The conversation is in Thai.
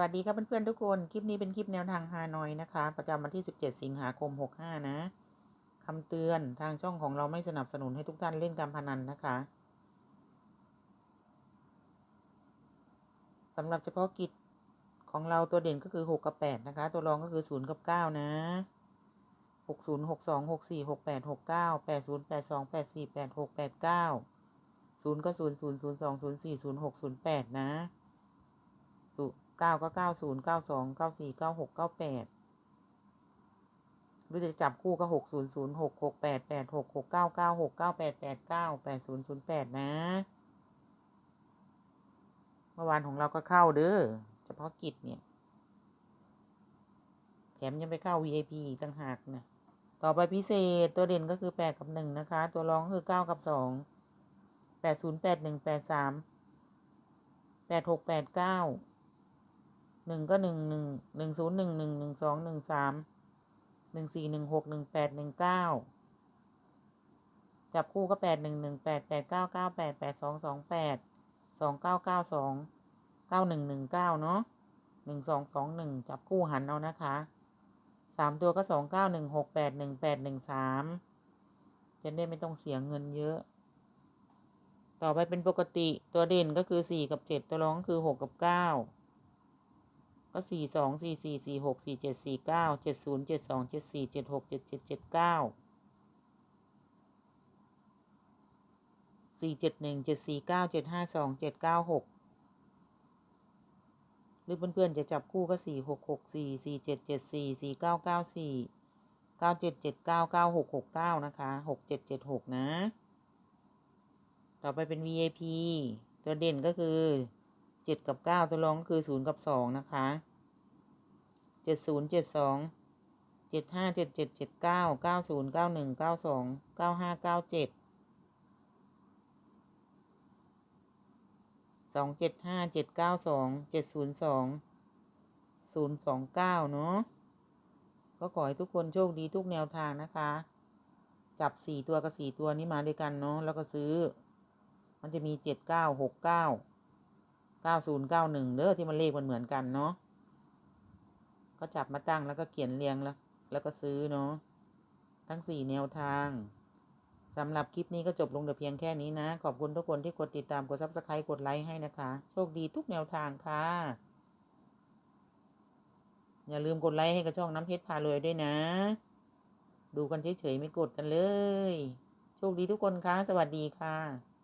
วัสดีครับเพื่อนๆทุกคน คลิปนี้เป็นคลิปแนวทางฮานอยนะคะ ประจำวันที่ 17 สิงหาคม 65 นะคำเตือนทางช่องของเราไม่สนับสนุนให้ทุกท่านเล่นการพนันนะคะสำหรับเฉพาะกิจของเราตัวเด่นก็คือ 6 กับ 8 นะคะ ตัวรองก็คือ 0 กับ 9 นะ 60 62 64 68 69 80 82 84 86 89 0ก็0 0 0 2 0 4 0 6 0 8 นะศู เก้าก็เก้าศูนย์เก้าสองเก้าสี่เก้าหกเก้าแปดหรือจะจับคู่ก็หกศูนย์ศูนย์หกหกแปดแปดหกหกเก้าเก้าหกเก้าแปดแปดเก้าแปดศูนย์ศูนย์แปดนะ เมื่อวานของเราก็เข้าเด้อเฉพาะกิจเนี่ย แถมยังไปเข้า VIP อีกต่างหากนะต่อไปพิเศษตัวเด่นก็คือแปดกับหนึ่งนะคะ ตัวรองคือเก้ากับสองแปดศูนย์แปดหนึ่งแปดสามแปดหกแปดเก้า หนึ่งก็หนึ่งหนึ่งหนึ่งศูนย์หนึ่งหนึ่งหนึ่งสองหนึ่งสามหนึ่งสี่หนึ่งหกหนึ่งแปดหนึ่งเก้าจับคู่ก็แปดหนึ่งหนึ่งแปดแปดเก้าเก้าแปดแปดสองสองแปดสองเก้าเก้าสองเก้าหนึ่งหนึ่งเก้าเนาะหนึ่งสองสองหนึ่งจับคู่หันเอานะคะสามตัวก็สองเก้าหนึ่งหกแปดหนึ่งแปดหนึ่งสามจะได้ไม่ต้องเสียเงินเยอะ ต่อไปเป็นปกติตัวเด่นก็คือสี่กับเจ็ดตัวรองก็คือหกกับเก้า ก็สี่สองสี่สี่สี่หกสี่เจ็ดสี่เก้าเจ็ดศูนย์เจ็ดสองเจ็ดสี่เจ็ดหกเจ็ดเจ็ดเจ็ดเก้าสี่เจ็ดหนึ่งเจ็ดสี่เก้าเจ็ดห้าสองเจ็ดเก้าหกหรือเพื่อนๆจะจับคู่ก็สี่หกหกสี่สี่เจ็ดเจ็ดสี่สี่เก้าเก้าสี่เก้าเจ็ดเจ็ดเก้าเก้าหกหกเก้านะคะหกเจ็ดเจ็ดหกนะ ต่อไปเป็น VIP ตัวเด่นก็คือ เจ็ดกับเก้าตัวรองก็คือศูนย์กับสองนะคะเจ็ดศูนย์เจ็ดสองเจ็ดห้าเจ็ดเจ็ดเจ็ดเก้าเก้าศูนย์เก้าหนึ่งเก้าสองเก้าห้าเก้าเจ็ดสองเจ็ดห้าเจ็ดเก้าสองเจ็ดศูนย์สองศูนย์สองเก้าเนาะก็ขอให้ทุกคนโชคดีทุกแนวทางนะคะ จับสี่ตัวกับสี่ตัวนี้มาด้วยกันเนาะแล้วก็ซื้อ มันจะมีเจ็ดเก้าหกเก้า เก้าศูนย์เก้าหนึ่งเด้อที่มันเลขมันเหมือนกันเนาะก็จับมาตั้งแล้วก็เขียนเรียงแล้ว แล้วก็ซื้อเนาะทั้งสี่แนวทางสำหรับคลิปนี้ก็จบลงแต่เพียงแค่นี้นะ ขอบคุณทุกคนที่กดติดตามกดซับสไครต์กดไลค์ให้นะคะ โชคดีทุกแนวทางค่ะ อย่าลืมกดไลค์ให้กับช่องน้ำเพชรพารวยด้วยนะ ดูกันเฉยๆไม่กดกันเลย โชคดีทุกคนค่ะ สวัสดีค่ะ